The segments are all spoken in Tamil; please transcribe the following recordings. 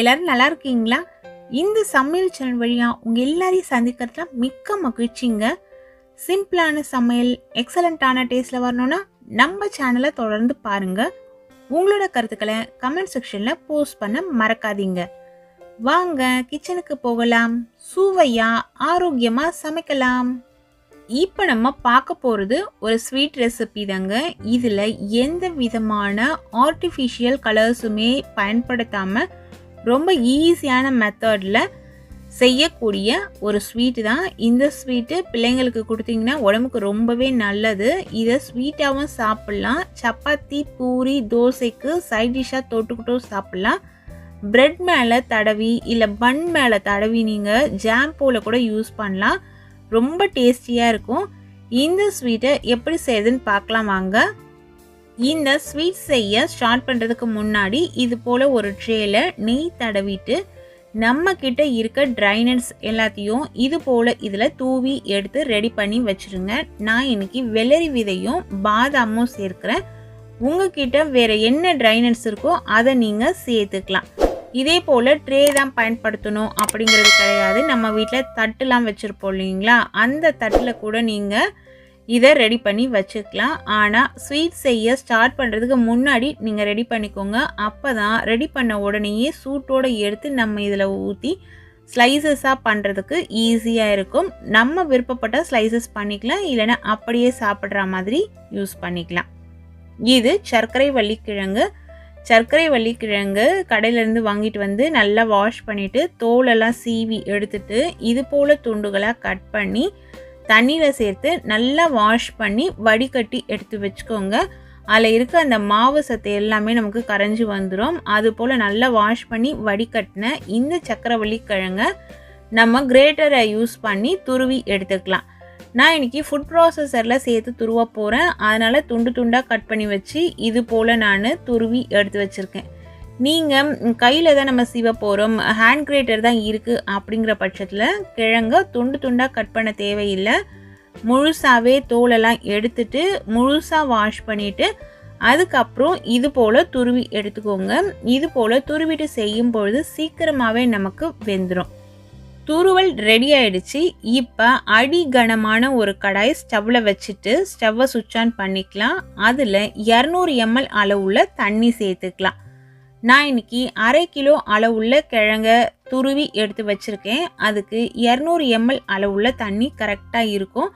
எல்லாரும் நல்லா இருக்கீங்களா? இந்த சமையல் சேனல் வழியாக உங்கள் எல்லாரையும் சந்திக்கிறதுல மிக்க மகிழ்ச்சிங்க. சிம்பிளான சமையல் எக்ஸலண்ட்டான டேஸ்ட்டில் வரணும்னா நம்ம சேனலை தொடர்ந்து பாருங்கள் உங்களோட கருத்துக்களை கமெண்ட் செக்ஷனில் போஸ்ட் பண்ண மறக்காதீங்க. வாங்க கிச்சனுக்கு போகலாம். சுவையாக ஆரோக்கியமாக சமைக்கலாம். இப்போ நம்ம பார்க்க போகிறது ஒரு ஸ்வீட் ரெசிபி தாங்க. இதில் எந்த விதமான ஆர்டிஃபிஷியல் கலர்ஸுமே பயன்படுத்தாமல் ரொம்ப ஈஸியான மெத்தடில் செய்யக்கூடிய ஒரு ஸ்வீட்டு தான். இந்த ஸ்வீட்டு பிள்ளைங்களுக்கு கொடுத்தீங்கன்னா உடம்புக்கு ரொம்பவே நல்லது. இதை ஸ்வீட்டாகவும் சாப்பிட்லாம். சப்பாத்தி பூரி தோசைக்கு சைட் டிஷ்ஷாக தொட்டுக்கிட்டும் சாப்பிட்லாம். ப்ரெட் மேலே தடவி இல்லை பன் மேலே தடவி நீங்கள் ஜாம் போல கூட யூஸ் பண்ணலாம். ரொம்ப டேஸ்டியாக இருக்கும். இந்த ஸ்வீட்டை எப்படி செய்யுதுன்னு பார்க்கலாம் வாங்க. இந்த ஸ்வீட் செய்ய ஸ்டார்ட் பண்ணுறதுக்கு முன்னாடி இது போல் ஒரு ட்ரேல நெய் தடவிட்டு நம்ம கிட்ட இருக்க ட்ரைனட்ஸ் எல்லாத்தையும் இது போல் இதில் தூவி எடுத்து ரெடி பண்ணி வச்சுருங்க. நான் இன்னைக்கு வெள்ளரி விதையும் பாதாமும் சேர்க்குறேன். உங்ககிட்ட வேற என்ன ட்ரைனட்ஸ் இருக்கோ அதை நீங்கள் சேர்த்துக்கலாம். இதே போல் ட்ரே தான் பயன்படுத்தணும் அப்படிங்கிறது கிடையாது. நம்ம வீட்டில் தட்டுலாம் வச்சுருப்போம் இல்லைங்களா? அந்த தட்டில் கூட நீங்கள் இதை ரெடி பண்ணி வச்சுக்கலாம். ஆனால் ஸ்வீட் செய்ய ஸ்டார்ட் பண்ணுறதுக்கு முன்னாடி நீங்கள் ரெடி பண்ணிக்கோங்க. அப்போ தான் ரெடி பண்ண உடனேயே சூட்டோடு எடுத்து நம்ம இதில் ஊற்றி ஸ்லைசஸாக பண்ணுறதுக்கு ஈஸியாக இருக்கும். நம்ம விருப்பப்பட்ட ஸ்லைசஸ் பண்ணிக்கலாம். இல்லைன்னா அப்படியே சாப்பிட்ற மாதிரி யூஸ் பண்ணிக்கலாம். இது சர்க்கரை வள்ளிக்கிழங்கு. சர்க்கரை வள்ளிக்கிழங்கு கடையிலேருந்து வாங்கிட்டு வந்து நல்லா வாஷ் பண்ணிவிட்டு தோலெல்லாம் சீவி எடுத்துட்டு இது போல் துண்டுகளாக கட் பண்ணி தண்ணியில் சேர்த்து நல்லா வாஷ் பண்ணி வடிகட்டி எடுத்து வச்சுக்கோங்க. அதில் இருக்க அந்த மாவு சத்து எல்லாமே நமக்கு கரைஞ்சி வந்துடும் அது போல் நல்லா வாஷ் பண்ணி வடிகட்டின இந்த சக்கரவள்ளி கிழங்க நம்ம கிரேட்டரை யூஸ் பண்ணி துருவி எடுத்துக்கலாம். நான் இன்றைக்கி ஃபுட் ப்ராசஸரில் சேர்த்து துருவ போகிறேன் அதனால் துண்டு துண்டாக கட் பண்ணி வச்சு இது போல் நான் துருவி எடுத்து வச்சுருக்கேன். நீங்கள் கையில் தான் நம்ம சீவ போகிறோம் ஹேண்ட் கிரேட்டர் தான் இருக்குது அப்படிங்கிற பட்சத்தில் கிழங்க துண்டு துண்டாக கட் பண்ண தேவையில்லை. முழுசாகவே தோலெல்லாம் எடுத்துட்டு முழுசாக வாஷ் பண்ணிவிட்டு அதுக்கப்புறம் இது போல் துருவி எடுத்துக்கோங்க. இது போல் துருவிட்டு செய்யும் பொழுது சீக்கிரமாகவே நமக்கு வெந்துடும் துருவல் ரெடி ஆயிடுச்சு. இப்போ அடி கனமான ஒரு கடாய் ஸ்டவ்வில் வச்சுட்டு ஸ்டவ்வை சுவிட்ச் ஆன் பண்ணிக்கலாம். அதில் இரநூறு எம்எல் அளவுள்ள தண்ணி சேர்த்துக்கலாம். நான் இன்னைக்கு அரை கிலோ அளவுள்ள கிழங்க துருவி எடுத்து வச்சுருக்கேன். அதுக்கு இரநூறு எம்எல் அளவுள்ள தண்ணி கரெக்டாக இருக்கும்.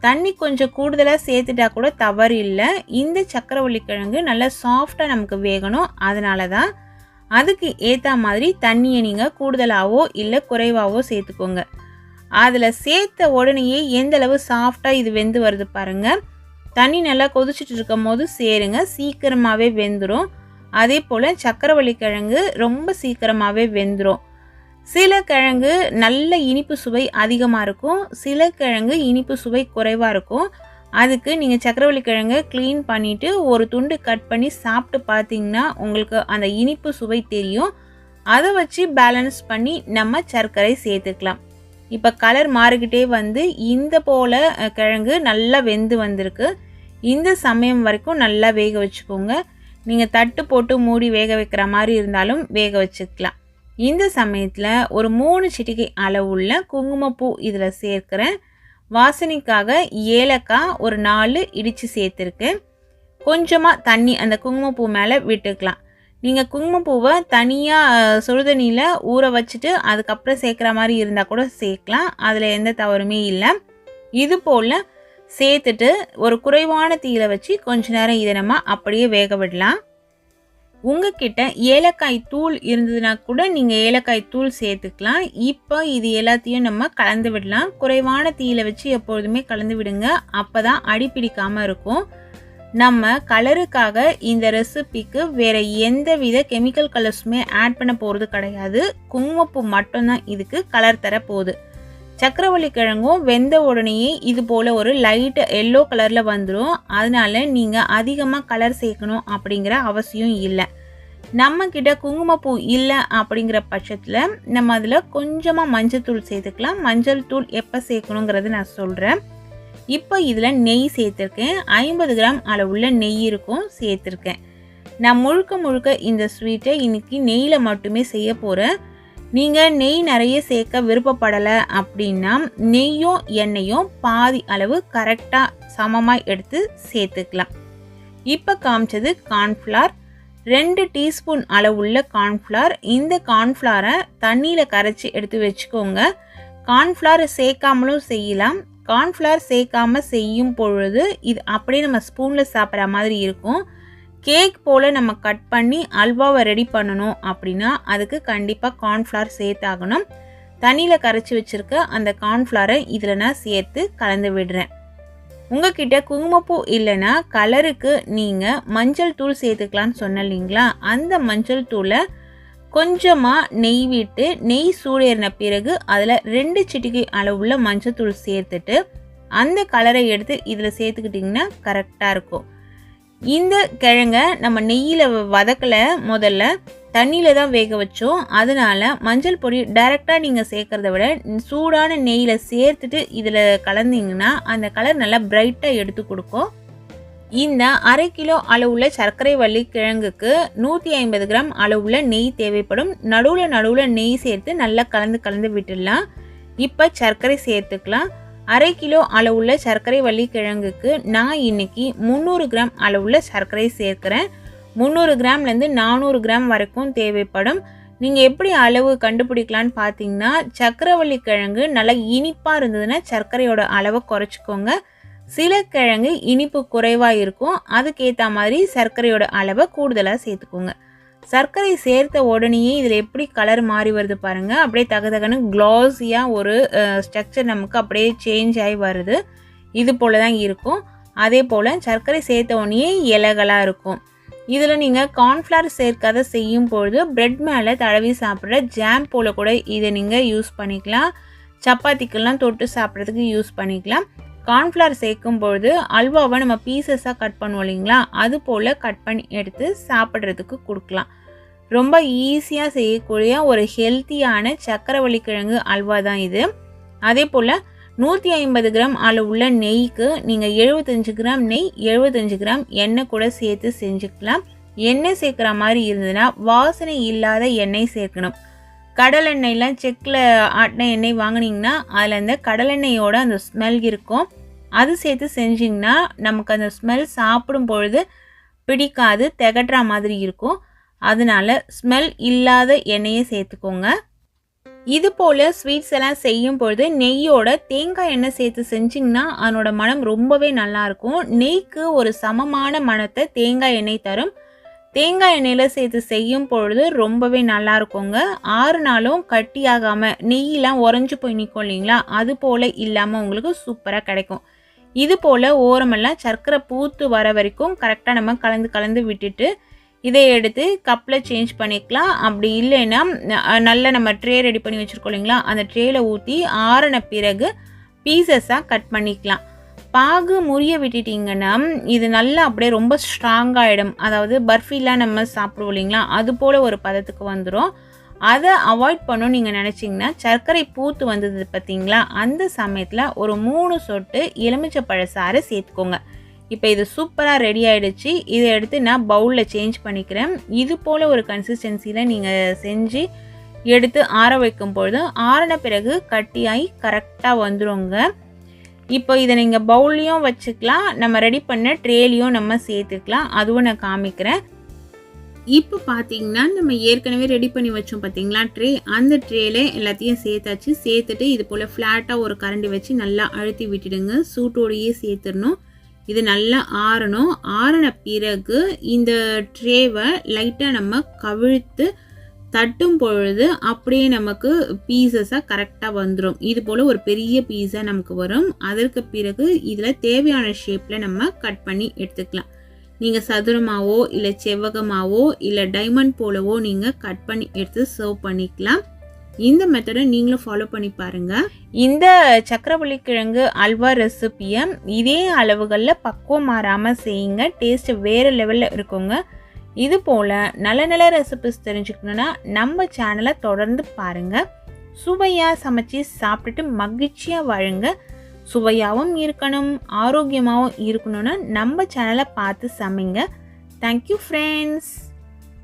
தண்ணி கொஞ்சம் கூடுதலாக சேர்த்துட்டா கூட தவறு இல்லை. இந்த சக்கரவள்ளி கிழங்கு நல்லா சாஃப்டாக நமக்கு வேகணும். அதனால தான் அதுக்கு ஏற்ற மாதிரி தண்ணியை நீங்கள் கூடுதலாகவோ இல்லை குறைவாகவோ சேர்த்துக்கோங்க. அதில் சேர்த்த உடனேயே எந்தளவு சாஃப்டாக இது வெந்து வருது பாருங்கள் தண்ணி நல்லா கொதிச்சுட்டு இருக்கும் போது சேருங்க. சீக்கிரமாகவே வெந்துடும் அதே போல் சக்கரவள்ளி கிழங்கு ரொம்ப சீக்கிரமாகவே வெந்துடும் சில கிழங்கு நல்ல இனிப்பு சுவை அதிகமாக இருக்கும். சில கிழங்கு இனிப்பு சுவை குறைவாக இருக்கும். அதுக்கு நீங்கள் சக்கரவள்ளி கிழங்கை க்ளீன் பண்ணிவிட்டு ஒரு துண்டு கட் பண்ணி சாப்பிட்டு பார்த்தீங்கன்னா உங்களுக்கு அந்த இனிப்பு சுவை தெரியும். அதை வச்சு பேலன்ஸ் பண்ணி நம்ம சர்க்கரை சேர்த்துக்கலாம். இப்போ கலர் மாறிக்கிட்டே வந்து இந்த போல் கிழங்கு நல்லா வெந்து வந்திருக்கு. இந்த சமயம் வரைக்கும் நல்லா வேக வச்சுக்கோங்க. நீங்கள் தட்டு போட்டு மூடி வேக வைக்கிற மாதிரி இருந்தாலும் வேக வச்சுக்கலாம். இந்த சமயத்தில் ஒரு மூணு சிட்டிகை அளவுள்ள குங்குமப்பூ இதில் சேர்க்குறேன் வாசனைக்காக ஏலக்காய் ஒரு நாலு இடித்து சேர்த்துருக்கேன் கொஞ்சமாக தண்ணி அந்த குங்குமப்பூ மேலே விட்டுக்கலாம். நீங்கள் குங்குமப்பூவை தனியாக சுடுதண்ணியில் ஊற வச்சுட்டு அதுக்கப்புறம் சேர்க்குற மாதிரி இருந்தால் கூட சேர்க்கலாம். அதில் எந்த தவறுமே இல்லை. இது போல் சேர்த்துட்டு ஒரு குறைவான தீயில வச்சு கொஞ்ச நேரம் இதை நம்ம அப்படியே வேக விடலாம். உங்ககிட்ட ஏலக்காய் தூள் இருந்ததுன்னா கூட நீங்கள் ஏலக்காய் தூள் சேர்த்துக்கலாம். இப்போ இது எல்லாத்தையும் நம்ம கலந்து விடலாம். குறைவான தீயில வச்சு எப்பொழுதுமே கலந்து விடுங்க. அப்போ தான் அடி பிடிக்காமல் இருக்கும். நம்ம கலருக்காக இந்த ரெசிபிக்கு வேற எந்த வித கெமிக்கல் கலர்ஸுமே ஆட் பண்ண போகிறது கிடையாது. குங்குமப்பூ மட்டும்தான் இதுக்கு கலர் தர போகுது சக்கரவள்ளி கிழங்கும் வெந்த உடனேயே இது போல் ஒரு லைட் எல்லோ கலரில் வந்துடும் அதனால நீங்கள் அதிகமாக கலர் சேர்க்கணும் அப்படிங்கிற அவசியம் இல்லை. நம்ம கிட்ட குங்குமப்பூ இல்லை அப்படிங்கிற பட்சத்தில் நம்ம அதில் கொஞ்சமாக மஞ்சள் தூள் சேர்த்துக்கலாம். மஞ்சள் தூள் எப்போ சேர்க்கணுங்கிறது நான் சொல்கிறேன் இப்போ இதில் நெய் சேர்த்துருக்கேன். ஐம்பது கிராம் அளவுள்ள நெய் இருக்கும் சேர்த்துருக்கேன். நான் முழுக்க முழுக்க இந்த ஸ்வீட்டை இன்றைக்கி நெய்யில் மட்டுமே செய்ய போகிறேன் நீங்கள் நெய் நிறைய சேர்க்க விருப்பப்படலை அப்படின்னா நெய்யும் எண்ணெயும் பாதி அளவு கரெக்டாக சமமாக எடுத்து சேர்த்துக்கலாம். இப்போ காமிச்சது கார்ன்ஃப்ளார் ரெண்டு டீஸ்பூன் அளவுள்ள கார்ன்ஃப்ளார் இந்த கார்ன்ஃப்ளாரை தண்ணியில் கரைச்சி எடுத்து வச்சுக்கோங்க. கார்ன்ஃப்ளார் சேர்க்காமலும் செய்யலாம். கார்ன்ஃப்ளார் சேர்க்காமல் செய்யும் பொழுது இது அப்படியே நம்ம ஸ்பூனில் சாப்பிட்ற மாதிரி இருக்கும். கேக் போல் நம்ம கட் பண்ணி அல்வாவை ரெடி பண்ணணும் அப்படின்னா அதுக்கு கண்டிப்பாக கார்ன்ஃப்ளவர் சேர்த்தாகணும். தண்ணியில் கரைச்சி வச்சுருக்க அந்த கார்ன்ஃப்ளவரை இதில் நான் சேர்த்து கலந்து விடுறேன். உங்ககிட்ட குங்குமப்பூ இல்லைன்னா கலருக்கு நீங்கள் மஞ்சள் தூள் சேர்த்துக்கலான்னு சொன்ன இல்லைங்களா? அந்த மஞ்சள் தூளை கொஞ்சமாக நெய் விட்டு நெய் சூடேறின பிறகு அதில் ரெண்டு சிட்டிகை அளவுள்ள மஞ்சள் தூள் சேர்த்துட்டு அந்த கலரை எடுத்து இதில் சேர்த்துக்கிட்டிங்கன்னா கரெக்டாக இருக்கும். இந்த கிழங்கை நம்ம நெய்யில் வதக்கலை முதல்ல தண்ணியில் தான் வேக வச்சோம். அதனால் மஞ்சள் பொடி டைரெக்டாக நீங்கள் சேர்க்குறத விட சூடான நெய்யில் சேர்த்துட்டு இதில் கலந்தீங்கன்னா அந்த கலர் நல்லா பிரைட்டாக எடுத்து கொடுக்கும். இந்த அரை கிலோ அளவுள்ள சர்க்கரை வள்ளி கிழங்குக்கு நூற்றி ஐம்பது கிராம் அளவில் நெய் தேவைப்படும். நடுவில் நடுவில் நெய் சேர்த்து நல்லா கலந்து கலந்து விட்டுடலாம். இப்போ சர்க்கரை சேர்த்துக்கலாம். அரை கிலோ அளவுள்ள சர்க்கரை வள்ளி கிழங்குக்கு நான் இன்னைக்கு முந்நூறு கிராம் அளவுள்ள சர்க்கரை சேர்க்குறேன். முந்நூறு கிராம்லேருந்து நானூறு கிராம் வரைக்கும் தேவைப்படும். நீங்கள் எப்படி அளவு கண்டுபிடிக்கலான்னு பார்த்தீங்கன்னா சர்க்கரைவள்ளி கிழங்கு நல்லா இனிப்பாக இருந்ததுன்னா சர்க்கரையோட அளவை குறைச்சிக்கோங்க. சில கிழங்கு இனிப்பு குறைவாக இருக்கும். அதுக்கேற்ற மாதிரி சர்க்கரையோட அளவை கூடுதலாக சேர்த்துக்கோங்க. சர்க்கரை சேர்த்த உடனேயே இதில் எப்படி கலர் மாறி வருது பாருங்கள் அப்படியே தகதகன்னு க்ளாஸியாக ஒரு ஸ்ட்ரக்சர் நமக்கு அப்படியே சேஞ்ச் ஆகி வருது. இது போல் தான் இருக்கும். அதே போல் சர்க்கரை சேர்த்த உடனே இலைகளாக இருக்கும். இதில் நீங்கள் கார்ன்ஃப்ளவர் சேர்க்காத செய்யும் பொழுது பிரெட் மேலே தடவி சாப்பிட்ற ஜாம் போல் கூட இதை நீங்கள் யூஸ் பண்ணிக்கலாம். சப்பாத்திக்கெல்லாம் தொட்டு சாப்பிட்றதுக்கு யூஸ் பண்ணிக்கலாம். கார்ன்ஃப்ளவர் சேர்க்கும் பொழுது அல்வாவை நம்ம பீசஸாக கட் பண்ணுவோம் இல்லைங்களா? அது போல் கட் பண்ணி எடுத்து சாப்பிட்றதுக்கு கொடுக்கலாம். ரொம்ப ஈஸியாக செய்யக்கூடிய ஒரு ஹெல்த்தியான சக்கரவள்ளி கிழங்கு அல்வா தான் இது. அதே போல் நூற்றி ஐம்பது கிராம் அளவுள்ள நெய்க்கு நீங்கள் எழுபத்தஞ்சு கிராம் நெய் எழுபத்தஞ்சு கிராம் எண்ணெய் கூட சேர்த்து செஞ்சுக்கலாம். எண்ணெய் சேர்க்குற மாதிரி இருந்ததுன்னா வாசனை இல்லாத எண்ணெய் சேர்க்கணும். கடலெண்ணெய்லாம் செக்கில் ஆட்டின எண்ணெய் வாங்கினீங்கன்னா அதில் அந்த கடலெண்ணெயோட அந்த ஸ்மெல் இருக்கும். அது சேர்த்து செஞ்சிங்கன்னா நமக்கு அந்த ஸ்மெல் சாப்பிடும் பொழுது பிடிக்காது திகட்டுற மாதிரி இருக்கும். அதனால ஸ்மெல் இல்லாத எண்ணெயை சேர்த்துக்கோங்க. இது போல் ஸ்வீட்ஸ் எல்லாம் செய்யும் பொழுது நெய்யோட தேங்காய் எண்ணெய் சேர்த்து செஞ்சிங்கன்னா அதனோட மனம் ரொம்பவே நல்லாயிருக்கும் நெய்க்கு ஒரு சமமான மனத்தை தேங்காய் எண்ணெய் தரும். தேங்காய் எண்ணெயில் சேர்த்து செய்யும் பொழுது ரொம்பவே நல்லா இருக்குங்க. ஆறு நாளும் கட்டியாகாமல் நெய்யெலாம் உறைஞ்சி போய் நிற்கும் இல்லைங்களா? அது போல் இல்லாமல் உங்களுக்கு சூப்பராக கிடைக்கும். இது போல் ஓரமெல்லாம் சர்க்கரை பூத்து வர வரைக்கும் கரெக்டாக நம்ம கலந்து கலந்து விட்டுட்டு இதை எடுத்து கப்பில் சேஞ்ச் பண்ணிக்கலாம். அப்படி இல்லைன்னா நல்ல நம்ம ட்ரே ரெடி பண்ணி வச்சுருக்கோம் இல்லைங்களா? அந்த ட்ரேயில் ஊற்றி ஆறின பிறகு பீசஸாக கட் பண்ணிக்கலாம். பாகு முறிய விட்டுட்டிங்கன்னா இது நல்லா அப்படியே ரொம்ப ஸ்ட்ராங்காகிடும் அதாவது பர்ஃபிலாம் நம்ம சாப்பிடுவோம் இல்லைங்களா? அது போல் ஒரு பதத்துக்கு வந்துடும் அதை அவாய்ட் பண்ணணும் நீங்கள் நினச்சிங்கன்னா சர்க்கரை பூத்து வந்தது பார்த்தீங்களா? அந்த சமயத்தில் ஒரு மூணு சொட்டு எலுமிச்சை பழசாறு சேர்த்துக்கோங்க. இப்போ இது சூப்பராக ரெடி ஆகிடுச்சு இதை எடுத்து நான் பவுலில் சேஞ்ச் பண்ணிக்கிறேன். இது போல் ஒரு கன்சிஸ்டன்சியில் நீங்கள் செஞ்சு எடுத்து ஆற வைக்கும் பொழுது ஆறின பிறகு கட்டியாகி கரெக்டாக வந்துடுங்க இப்போ இதை நீங்கள் பவுல்லையும் வச்சுக்கலாம். நம்ம ரெடி பண்ண ட்ரேலையும் நம்ம சேர்த்துக்கலாம். அதுவும் நான் காமிக்கிறேன். இப்போ பார்த்தீங்கன்னா நம்ம ஏற்கனவே ரெடி பண்ணி வச்சோம் பார்த்தீங்களா? ட்ரே அந்த ட்ரேல எல்லாத்தையும் சேர்த்தாச்சு. சேர்த்துட்டு இது போல் ஃப்ளாட்டாக ஒரு கரண்டி வச்சு நல்லா அழுத்தி விட்டுடுங்க. சூட்டோடையே சேர்த்துடணும். இது நல்லா ஆறணும். ஆறின பிறகு இந்த ட்ரேவை லைட்டாக நம்ம கவிழ்த்து தட்டும் பொழுது அப்படியே நமக்கு பீசஸாக கரெக்டாக வந்துடும் இது போல் ஒரு பெரிய பீஸாக நமக்கு வரும். அதற்கு பிறகு இதில் தேவையான ஷேப்பில் நம்ம கட் பண்ணி எடுத்துக்கலாம். நீங்கள் சதுரமாவோ இல்லை செவ்வகமாவோ இல்லை டைமண்ட் போலவோ நீங்கள் கட் பண்ணி எடுத்து சர்வ் பண்ணிக்கலாம். இந்த மெத்தடை நீங்களும் ஃபாலோ பண்ணி பாருங்க. இந்த சக்கரவள்ளி கிழங்கு அல்வா ரெசிபியை இதே அளவுகளில் பக்குவம் மாறாமல் செய்யுங்க. டேஸ்ட் வேறு லெவலில் இருக்குங்க. இது போல் நல்ல நல்ல ரெசிபிஸ் தெரிஞ்சுக்கணுன்னா நம்ம சேனலை தொடர்ந்து பாருங்கள் சுவையாக சமைச்சு சாப்பிட்டுட்டு மகிழ்ச்சியாக வாழுங்க. சுவையாகவும் இருக்கணும் ஆரோக்கியமாகவும் இருக்கணும்னா நம்ம சேனலை பார்த்து சமைங்க. Thank you friends